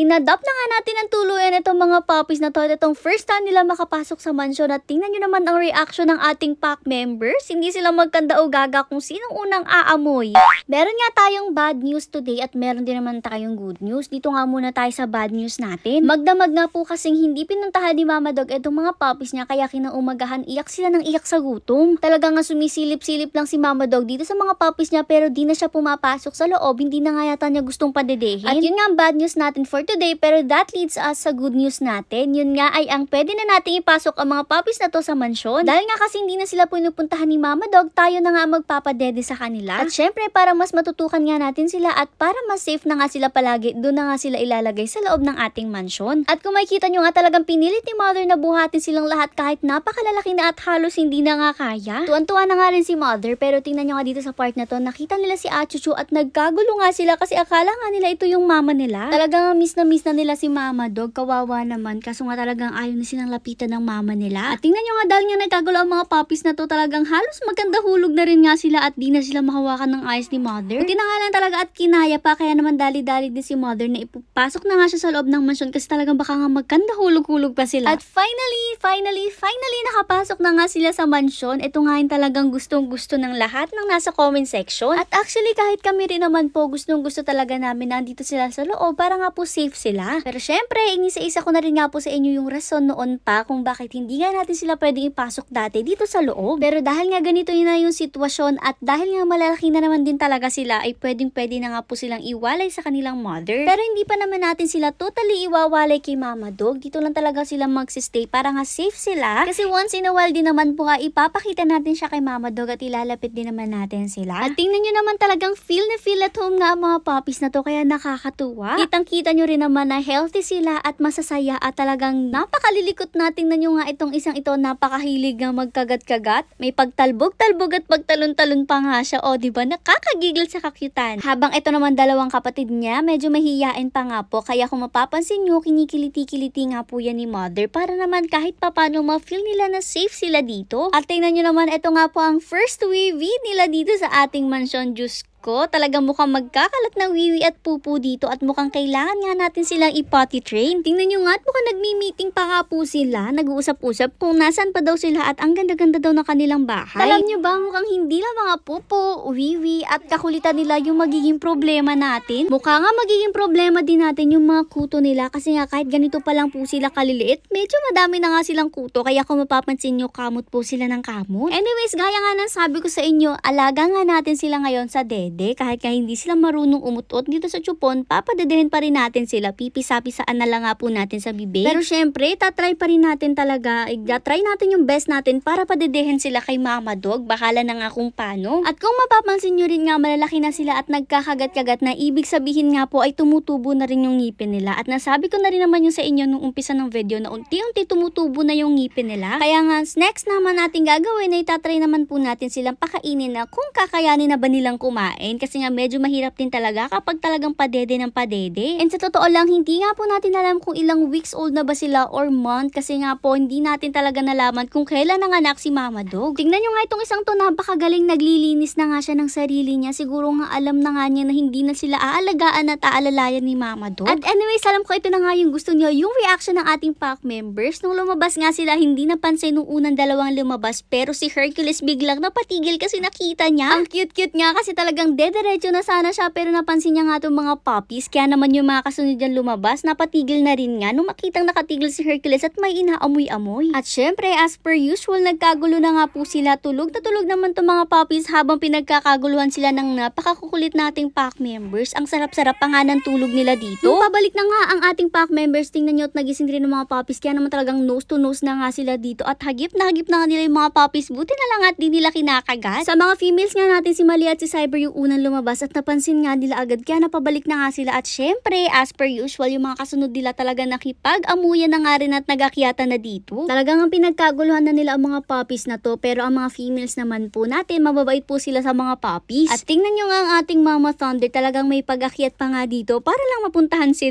Inadopt na nga natin ang tuluyan itong mga puppies na to at itong first time nila makapasok sa mansion at tingnan nyo naman ang reaction ng ating pack members. Hindi sila magkanda o gaga kung sinong unang aamoy. Meron nga tayong bad news today at meron din naman tayong good news. Dito nga muna tayo sa bad news natin. Magdamag nga po kasing hindi pinuntahan ni Mama Dog itong mga puppies niya kaya kinaumagahan iyak sila ng iyak sa gutom. Talaga nga sumisilip-silip lang si Mama Dog dito sa mga puppies niya pero di na siya pumapasok sa loob. Hindi na nga yata niya gustong padedehin. At yun nga ang bad news natin for today pero that leads us sa good news natin. Yun nga ay ang pwede na nating ipasok ang mga puppies na to sa mansyon. Dahil nga kasi hindi na sila pinupuntahan ni Mama Dog, tayo na nga magpapadede sa kanila. At syempre para mas matutukan nga natin sila at para mas safe na nga sila palagi, doon na nga sila ilalagay sa loob ng ating mansyon. At kung makikita nyo nga talagang pinilit ni Mother na buhatin silang lahat kahit napakalalaki na at halos hindi na nga kaya. Tuwan-tuwa na nga rin si Mother pero tingnan nyo nga dito sa part na to, nakita nila si Achuchu at nagkagulo nga sila kasi akala nga nila ito yung mama nila. Talagang miss na miss na nila si Mama Dog, kawawa naman kaso nga talagang ayaw na silang lapitan ng mama nila. At tingnan nyo nga dahil nga nagkagulo ang mga puppies na to, talagang halos maganda hulog na rin nga sila at di na sila mahawakan ng ayos ni Mother. Buti talaga at kinaya pa kaya naman dali-dali din si Mother na ipapasok na nga siya sa loob ng mansyon kasi talagang baka nga magkanda hulog-hulog pa sila. At finally, finally, finally nakapasok na nga sila sa mansyon. Ito nga yung talagang gustong-gusto ng lahat ng nasa comment section. At actually kahit kami rin naman po gustong-gusto talaga namin na nandito sila sa loob para nga po safe sila. Pero syempre, inisa-isa ko na rin nga po sa inyo yung rason noon pa kung bakit hindi nga natin sila pwedeng ipasok dati dito sa loob. Pero dahil nga ganito yun na yung sitwasyon at dahil nga malalaki na naman din talaga sila ay pwedeng pwede na nga po silang iwalay sa kanilang mother. Pero hindi pa naman natin sila totally iwawalay kay Mama Dog. Dito lang talaga sila magsistay para nga safe sila. Kasi once in a while din naman po nga ipapakita natin siya kay Mama Dog at ilalapit din naman natin sila. At tingnan nyo naman talagang feel na feel at home nga ang mga puppies na to kaya nakakatuwa. Kitang kita nyo rin naman na healthy sila at masasaya at talagang napakalilikot na tingnan nyo nga itong isang ito napakahilig nga magkagat-kagat. May pagtalbog-talbog at pagtalon-talon pa nga siya. O, di ba Nakakagigil sa kakyutan. Habang ito naman dalawang kapatid niya, medyo mahihiyain pa nga po. Kaya kung mapapansin nyo, kinikiliti-kiliti nga po yan ni mother para naman kahit papano ma-feel nila na safe sila dito. At tingnan nyo naman, ito nga po ang first wavy nila dito sa ating mansion. Diyos ko, talagang mukhang magkakalat ng wiwi at pupu dito at mukhang kailangan nga natin silang i-potty train. Tingnan nyo nga at mukhang nagmi-meeting pa nga po sila, nag-uusap-usap kung nasan pa daw sila at ang ganda-ganda daw ng kanilang bahay. Alam nyo ba, mukhang hindi lang mga pupo, wiwi at kakulitan nila yung magiging problema natin. Mukha nga magiging problema din natin yung mga kuto nila kasi nga kahit ganito pa lang po sila kaliliit, medyo madami na nga silang kuto kaya kung mapapansin nyo, kamot po sila ng kamot. Anyways, gaya nga ng sabi ko sa inyo, alaga nga natin sila ngayon sa dede. Kahit nga hindi sila marunong umutot dito sa chupon, papadedehin pa rin natin sila. Pipisapisaan na lang nga po natin sa bibig. Pero syempre, tatry pa rin natin talaga. Try natin yung best natin para padedehin sila kay Mama Dog. Bahala na nga kung paano. At kung mapapansin nyo rin nga, malalaki na sila at nagkakagat-kagat na ibig sabihin nga po ay tumutubo na rin yung ngipin nila. At nasabi ko na rin naman yung sa inyo nung umpisa ng video na unti-unti tumutubo na yung ngipin nila. Kaya nga, next naman natin gagawin ay tatry naman po natin silang pakainin na kung kakayanin na ba nilang kumain. Kasi nga medyo mahirap din talaga kapag talagang padede ng padede. And sa totoo lang, hindi nga po natin alam kung ilang weeks old na ba sila or month. Kasi nga po, hindi natin talaga nalaman kung kailan nanganak si Mama Dog. Tingnan nyo nga itong isang to, napakagaling naglilinis na nga siya ng sarili niya. Siguro nga alam na nga niya na hindi na sila aalagaan at aalalayan ni Mama Dog. At anyways, alam ko ito na nga yung gusto niyo, yung reaction ng ating pack members. Nung lumabas nga sila, hindi napansin nung unang dalawang lumabas. Pero si Hercules biglang napatigil kasi nakita niya. Ang cute-cute nga kasi talagang dederecho na sana siya pero napansin niya nga itong mga puppies. Kaya naman yung mga kasunod dyan lumabas, napatigil na rin nga nung makitang nakatigil si Hercules at may inaamoy-amoy. At syempre, as per usual, nagkagulo na nga po sila. Tulog na tulog naman itong mga puppies habang pinagkakaguluhan sila ng napakakukulit nating pack members. Ang sarap-sarap pa nga ng tulog nila dito. Nung pabalik na nga ang ating pack members, tingnan nyo at nagising rin ng mga puppies. Kaya naman talagang nose to nose na nga sila dito. At hagip na hagip na nga nila yung mga puppies. Buti na lang at di nila kinakagat. Sa mga females nga natin, si Mali at si Cyber yung unang lumabas at napansin nga nila agad. Kaya napabalik na nga sila. At syempre, as per usual, yung mga kasunod nila talaga nakipag-amuyan na nga rin at nagakyata na dito. Talagang ang pinagkaguluhan na nila ang mga puppies na to. Pero ang mga females naman po natin, mababait po sila sa mga puppies. At tingnan nyo nga ang ating Mama Thunder, talagang may pag-akyat pa nga dito para lang mapuntahan sila.